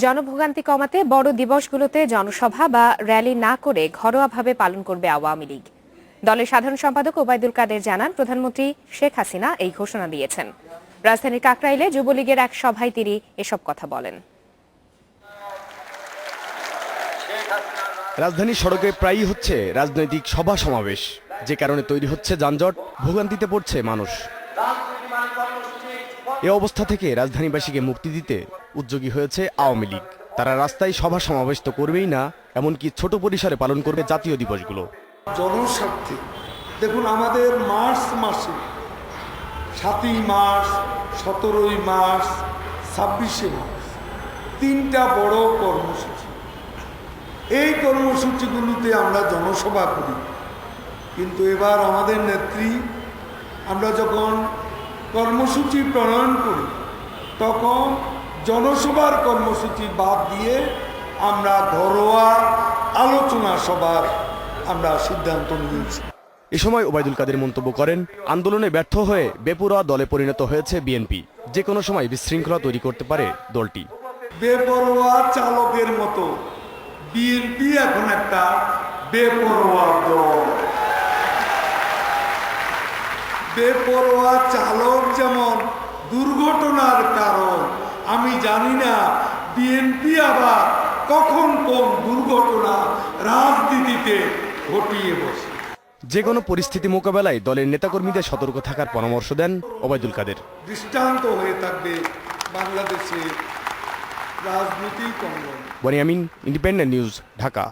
জনভোগান্তি কমাতে বড় দিবসগুলোতে জনসভা বা র্যালি না করে ঘরোয়াভাবে পালন করবে আওয়ামী লীগ। দলের সাধারণ সম্পাদক ওবায়দুল কাদের জানান, প্রধানমন্ত্রী শেখ হাসিনা এই ঘোষণা দিয়েছেন। রাজধানীর কাকরাইলে যুবলীগের এক সভায় তিনি এসব কথা বলেন। রাজধানী সড়কে প্রায়ই হচ্ছে রাজনৈতিক সভা সমাবেশ। যে কারণে তৈরি হচ্ছে যানজট, ভোগান্তিতে পড়ছে মানুষ। এ অবস্থা থেকে রাজধানীবাসীকে মুক্তি দিতে উদ্যোগী হয়েছে আওয়ামী লীগ। তারা রাস্তায় সভা সমাবেশ তো করবেই না, এমনকি ছোট পরিসরে পালন করবে জাতীয় দিবসগুলো। জনস্বার্থে। দেখুন, আমাদের মার্চ মাসে, সাতই মার্চ, সতেরোই মার্চ, ছাব্বিশে মার্চ, তিনটা বড় কর্মসূচি। এই কর্মসূচিগুলোতে আমরা জনসভা করি। কিন্তু এবার আমাদের নেত্রী, আমরা যখন কর্মসূচি প্রণয়ন করি। তখন জনসভার কর্মসূচি বাদ দিয়ে আমরা ঘরোয়া আলোচনা সভার আমরা সিদ্ধান্ত নিয়েছি। এ সময় ওবায়দুল কাদের মন্তব্য করেন আন্দোলনে ব্যর্থ হয়ে বেপুরা দলে পরিণত হয়েছে বিএনপি। যে কোনো সময় বিশৃঙ্খলা তৈরি করতে পারে দলটি। বেপরোয়া চালকের মতো বিএনপি এখন একটা বেপরোয়া দল। বেপরোয়া জানি না বিএনপি আবার কখন কোন দুর্ঘটনা রাজনীতিতে ঘটিয়ে বসে। যে কোনো পরিস্থিতি মোকাবেলায় দলের নেতাকর্মীদের সতর্ক থাকার পরামর্শ দেন ওবায়দুল কাদের। দৃষ্টান্ত হয়ে থাকবে বাংলাদেশের রাজনীতি অঙ্গন। Boniamin independent news Dhaka.